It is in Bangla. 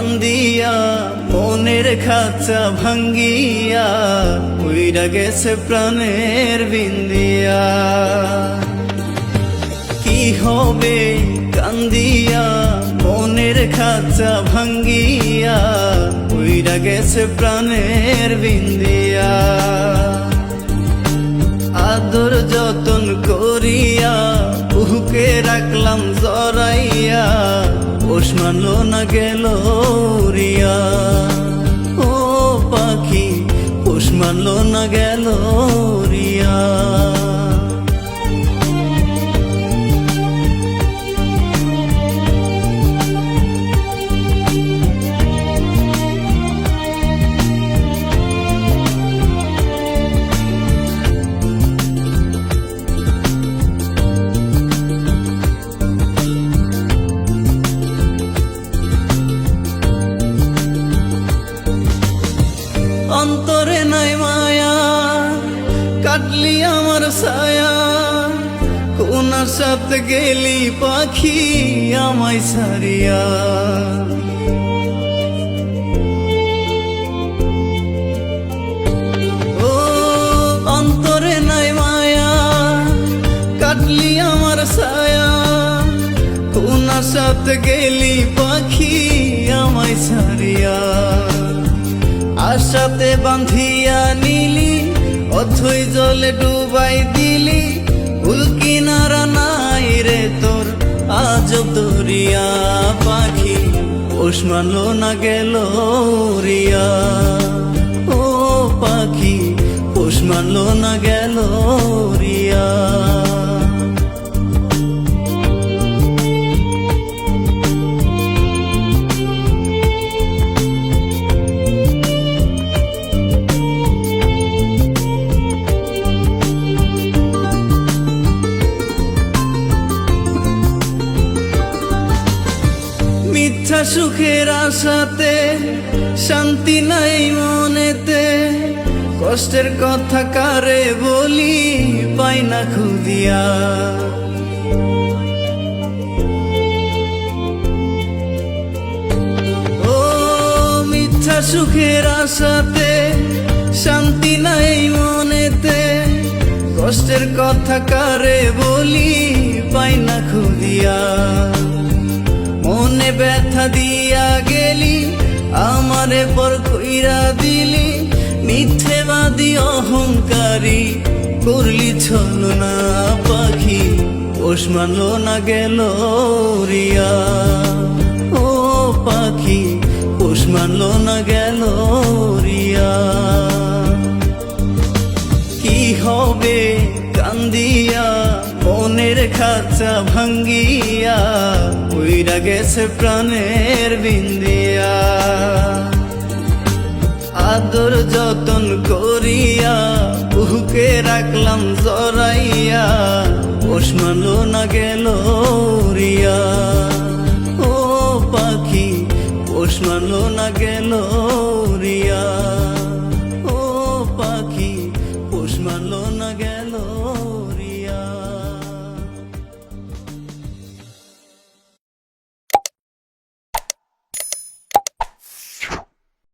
কান্দিয়া মনের খাঁচা ভাঙ্গিয়া, উইরা গেছে প্রাণের বিন্দিয়া। কি হবে কান্দিয়া, মনের খাঁচা ভাঙ্গিয়া, উইরা গেছে প্রাণের বিন্দিয়া। আদর যতন করিয়া বুকে রাখলাম জরাইয়া। পোষ না গেল রিয়া ও পাখি পোষ না গেল রিয়া কাটলি আমার ছায়া। কোনার সাথে গেলি পাখি আমায় সারিয়া ও, অন্তরে নাই মায়া, কাটলি আমার ছায়া। কোনার সাথে গেলি পাখি আমায় সারিয়া আশাতে বান্ধিয়া নিলি অথই জলে ডুবাই দিলি ভুল কিনারা নাই রে তোর। আজ দরিয়া পাখি পোষ না গেল রিয়া ও পাখি পোষ না গেল রিয়া মিথ্যা সুখের আশাতে, শান্তি নাই মনেতে। কষ্টের কথা কারে বলি, পাই না খুদিয়া। ও মিথ্যা সুখের আশাতে, শান্তি নাই মনেতে। কষ্টের কথা কারে বলি, পাই না খুদিয়া। ব্যথা দিয়া গেলি, আমারে পর কইরা দিলি, মিথ্যেবাদী, অহংকারী, করলি ছল না পাখি, পোষ মানল না গেল রিয়া। হবে কান্দিয়া, মনের খাঁচা ভাঙ্গিয়া, উইরা গেছে প্রাণের বিন্দিয়া। আদর যতন করিয়া বুকে রাখলাম জরাইয়া মানলো না গেল রিয়া ও পাখি মানলো না গেল রিয়া ও পাখি পোষ মানলো না গেল